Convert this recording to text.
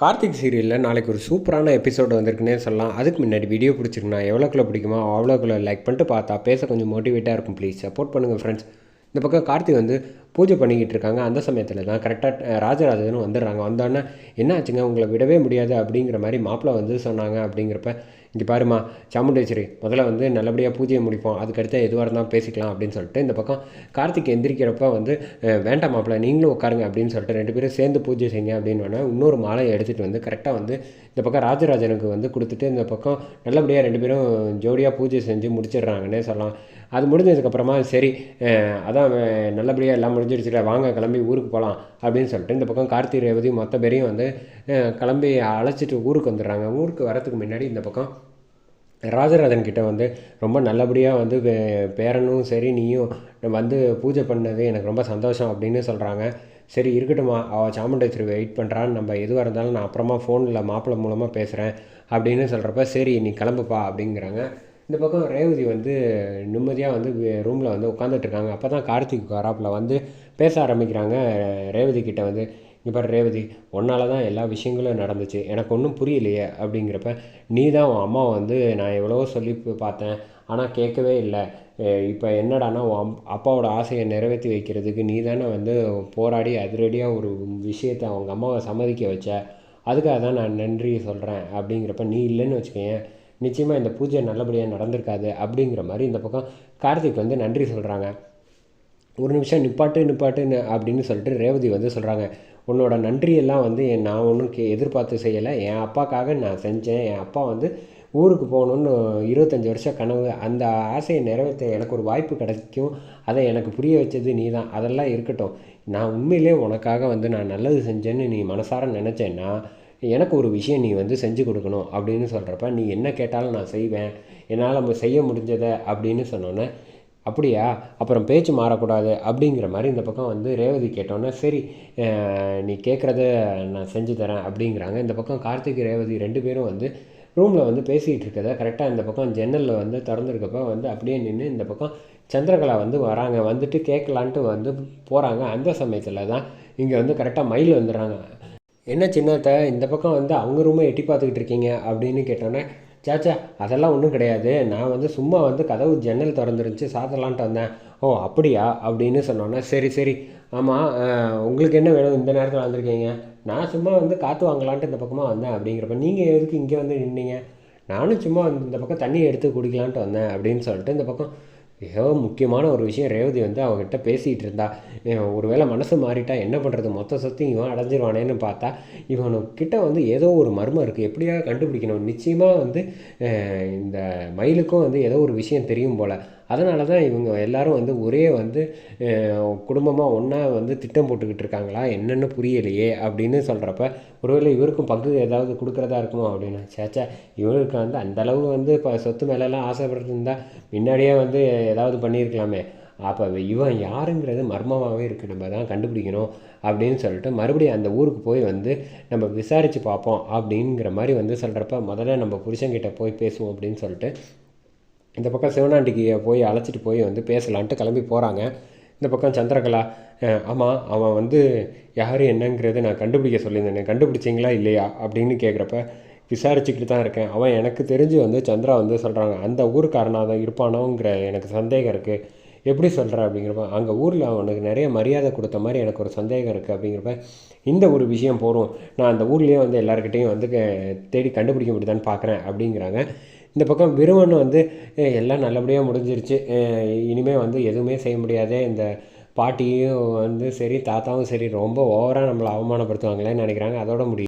கார்த்திக் சீரியலில் நாளைக்கு ஒரு சூப்பரான எபிசோடு வந்திருக்குன்னே சொல்லலாம். அதுக்கு முன்னாடி வீடியோ பிடிச்சிருக்குண்ணா எவ்வளோக்குள்ள பிடிக்குமோ அவ்வளோக்குள்ள லைக் பண்ணிட்டு பார்த்தா பேச கொஞ்சம் மோட்டிவேட்டாக இருக்கும். ப்ளீஸ் சப்போர்ட் பண்ணுங்கள் ஃப்ரெண்ட்ஸ் இந்த பக்கம் கார்த்திக் வந்து பூஜை பண்ணிக்கிட்டு இருக்காங்க. அந்த சமயத்தில் தான் கரெக்டாக ராஜராஜனும் வந்துடுறாங்க. வந்தோடனே என்ன ஆச்சுங்க? உங்களை விடவே முடியாது அப்படிங்கிற மாதிரி மாப்பிள்ளை வந்து சொன்னாங்க அப்படிங்கிறப்ப இங்கே பாருமா சாமுண்டேஸ்வரி முதல்ல வந்து நல்லபடியாக பூஜையை முடிப்போம். அதுக்கடுத்து எதுவாக இருந்தால் பேசிக்கலாம் அப்படின்னு சொல்லிட்டு இந்த பக்கம் கார்த்திக் எந்திரிக்கிறப்ப வந்து வேண்டாம் மாப்பிள்ளை நீங்களும் உட்காருங்க அப்படின்னு சொல்லிட்டு ரெண்டு பேரும் சேர்ந்து பூஜை செய்யுங்க அப்படின்னு இன்னொரு மாலையை எடுத்துகிட்டு வந்து கரெக்டாக வந்து இந்த பக்கம் ராஜராஜனுக்கு வந்து கொடுத்துட்டு இந்த பக்கம் நல்லபடியாக ரெண்டு பேரும் ஜோடியாக பூஜை செஞ்சு முடிச்சிடுறாங்கன்னே சொல்லலாம். அது முடிஞ்சதுக்கப்புறமா சரி அதான் நல்லபடியாக எல்லாம் முடிஞ்சிடுச்சுல வாங்க கிளம்பி ஊருக்கு போகலாம் அப்படின்னு சொல்லிட்டு இந்த பக்கம் கார்த்தி ரேவதி மொத்த பேரையும் வந்து கிளம்பி அழைச்சிட்டு ஊருக்கு வந்துடுறாங்க. ஊருக்கு வரதுக்கு முன்னாடி இந்த பக்கம் ராஜராஜன் கிட்ட வந்து ரொம்ப நல்லபடியாக வந்து பேரனும் சரி நீயும் வந்து பூஜை பண்ணது எனக்கு ரொம்ப சந்தோஷம் அப்படின்னு சொல்கிறாங்க சரி இருக்கட்டும்மா அவள் சாமுண்டேஸ்வரி வெயிட் பண்ணுறான்னு நம்ம எதுவாக இருந்தாலும் நான் அப்புறமா ஃபோனில் மாப்பிள்ளை மூலமாக பேசுகிறேன் அப்படின்னு சொல்கிறப்ப சரி நீ கிளம்புப்பா அப்படிங்கிறாங்க. இந்த பக்கம் ரேவதி வந்து நிம்மதியாக வந்து ரூமில் வந்து உட்காந்துட்ருக்காங்க அப்போ தான் கார்த்திக் வராப்பில் வந்து பேச ஆரம்பிக்கிறாங்க. ரேவதி கிட்டே வந்து இங்கே பாரு ரேவதி உன்னால தான் எல்லா விஷயங்களும் நடந்துச்சு. எனக்கு ஒன்றும் புரியலையே அப்படிங்கிறப்ப நீ தான் உன் அம்மாவை வந்து நான் எவ்வளவோ சொல்லி பார்த்தேன். ஆனால் கேட்கவே இல்லை. இப்போ என்னடான்னா உன் அம்- அப்பாவோட ஆசையை நிறைவேற்றி வைக்கிறதுக்கு நீ தானே வந்து போராடி அதிரடியாக ஒரு விஷயத்தை அவங்க அம்மாவை சம்மதிக்க வச்ச. அதுக்காக தான் நான் நன்றி சொல்கிறேன் அப்படிங்கிறப்ப நீ இல்லைன்னு வச்சுக்கேன் நிச்சயமாக இந்த பூஜை நல்லபடியாக நடந்திருக்காது அப்படிங்கிற மாதிரி இந்த பக்கம் கார்த்திக் வந்து நன்றி சொல்கிறாங்க ஒரு நிமிஷம் நிப்பாட்டு நிப்பாட்டுன்னு அப்படின்னு சொல்லிட்டு ரேவதி வந்து சொல்கிறாங்க உன்னோட நன்றியெல்லாம் வந்து நான் ஒன்றும் கே எதிர்பார்த்து செய்யலை. என் அப்பாக்காக நான் செஞ்சேன். என் அப்பா வந்து ஊருக்கு போகணுன்னு இருபத்தஞ்சி வருஷம் கனவு. அந்த ஆசையை நிறைவேற்ற எனக்கு ஒரு வாய்ப்பு கிடைக்கும். அதை எனக்கு புரிய வச்சது நீ தான் அதெல்லாம் இருக்கட்டும். நான் உண்மையிலே உனக்காக வந்து நான் நல்லது செஞ்சேன்னு நீ மனசார நினச்சேன்னா எனக்கு ஒரு விஷயம் நீ வந்து செஞ்சு கொடுக்கணும் அப்படின்னு சொல்கிறப்ப நீ என்ன கேட்டாலும் நான் செய்வேன். என்னால் நம்ம செய்ய முடிஞ்சதை அப்படின்னு சொன்னோன்னே அப்படியா? அப்புறம் பேச்சு மாறக்கூடாது. அப்படிங்கிற மாதிரி இந்த பக்கம் வந்து ரேவதி கேட்டோன்னே சரி நீ கேட்குறத நான் செஞ்சு தரேன். அப்படிங்கிறாங்க. இந்த பக்கம் கார்த்திக் ரேவதி ரெண்டு பேரும் வந்து ரூமில் வந்து பேசிகிட்டு இருக்கதை கரெக்டாக இந்த பக்கம் ஜன்னலில் வந்து திறந்துருக்கப்ப வந்து அப்படியே நின்று இந்த பக்கம் சந்திரகலா வந்து வராங்க. வந்துட்டு கேட்கலான்ட்டு வந்து போகிறாங்க அந்த சமயத்தில் தான் இங்கே வந்து கரெக்டாக மயில் வந்துடுறாங்க. என்ன சின்னத்தை இந்த பக்கம் வந்து அவங்க ரூமை எட்டி பார்த்துக்கிட்டு இருக்கீங்க அப்படின்னு கேட்டோன்னே சாச்சா அதெல்லாம் ஒன்றும் கிடையாது. நான் வந்து சும்மா வந்து கதவு ஜன்னல் திறந்துருந்துச்சு சாத்தலான்ட்டு வந்தேன். ஓ அப்படியா? அப்படின்னு சொன்னோன்னே சரி சரி. ஆமாம் உங்களுக்கு என்ன வேணும்? இந்த நேரத்தில் வந்திருக்கீங்க. நான் சும்மா வந்து காற்று வாங்கலான்ட்டு இந்த பக்கமாக வந்தேன். அப்படிங்கிறப்ப நீங்கள் எதுக்கு இங்கே வந்து நின்னீங்க? நானும் சும்மா வந்து இந்த பக்கம் தண்ணி எடுத்து குடிக்கலான்ட்டு வந்தேன் அப்படின்னு சொல்லிட்டு இந்த பக்கம் மிகவும் முக்கியமான ஒரு விஷயம். ரேவதி வந்து அவங்ககிட்ட பேசிகிட்டு இருந்தா ஒரு ஒருவேளை மனசு மாறிட்டா என்ன பண்ணுறது மொத்த சொத்தையும் இவன் அடைஞ்சிருவானேன்னு பார்த்தா இவனுக்கிட்ட வந்து ஏதோ ஒரு மர்மம் இருக்குது எப்படியா கண்டுபிடிக்கணும். நிச்சயமாக வந்து இந்த மயிலுக்கும் வந்து ஏதோ ஒரு விஷயம் தெரியும் போல். அதனால தான் இவங்க எல்லாரும் வந்து ஒரே வந்து குடும்பமாக ஒன்றா வந்து திட்டம் போட்டுக்கிட்டு இருக்காங்களா? என்னென்னு புரியலையே அப்படின்னு சொல்கிறப்ப ஒருவேளை இவருக்கும் பங்கு ஏதாவது கொடுக்குறதா இருக்குமோ அப்படின்னு. சேச்சா இவருக்கு வந்து அந்த அளவு வந்து இப்போ சொத்து மேலெல்லாம் ஆசைப்பட்டுருந்தா முன்னாடியே வந்து ஏதாவது பண்ணியிருக்கலாமே. அப்போ இவன் யாருங்கிறது மர்மமாகவே இருக்குது நம்ம தான் கண்டுபிடிக்கணும் அப்படின்னு சொல்லிட்டு மறுபடியும் அந்த ஊருக்கு போய் வந்து நம்ம விசாரித்து பார்ப்போம் அப்படிங்கிற மாதிரி வந்து சொல்கிறப்ப முதல்ல நம்ம புருஷன்கிட்ட போய் பேசுவோம் அப்படின்னு சொல்லிட்டு இந்த பக்கம் சிவனாண்டிக்கு போய் அழைச்சிட்டு போய் வந்து பேசலான்ட்டு கிளம்பி போகிறாங்க இந்த பக்கம் சந்திரகலா ஆமாம் அவன் வந்து யார் என்னங்கிறத நான் கண்டுபிடிக்க சொல்லியிருந்தேன். கண்டுபிடிச்சிங்களா இல்லையா? அப்படின்னு கேட்குறப்ப விசாரிச்சுக்கிட்டு தான் இருக்கேன். அவன் எனக்கு தெரிஞ்சு வந்து சந்திரா வந்து சொல்கிறாங்க அந்த ஊருக்காரனாக தான் இருப்பானோங்கிற எனக்கு சந்தேகம் இருக்குது எப்படி சொல்கிற அப்படிங்கிறப்ப அங்கே ஊரில் அவனுக்கு நிறைய மரியாதை கொடுத்த மாதிரி எனக்கு ஒரு சந்தேகம் இருக்குது அப்படிங்கிறப்ப இந்த ஒரு விஷயம் போகிறோம் நான் அந்த ஊர்லேயே வந்து எல்லாருக்கிட்டேயும் வந்து க- தேடி கண்டுபிடிக்க முடியுதான்னு பார்க்குறேன் அப்படிங்கிறாங்க. இந்த பக்கம் விருவன் வந்து எல்லாம் நல்லபடியாக முடிஞ்சிருச்சு. இனிமேல் வந்து எதுவுமே செய்ய முடியாது. இந்த பாட்டியும் வந்து சரி தாத்தாவும் சரி ரொம்ப ஓவராக நம்மளை அவமானப்படுத்துவாங்களேன்னு நினைக்கிறாங்க. அதோட முடியும்.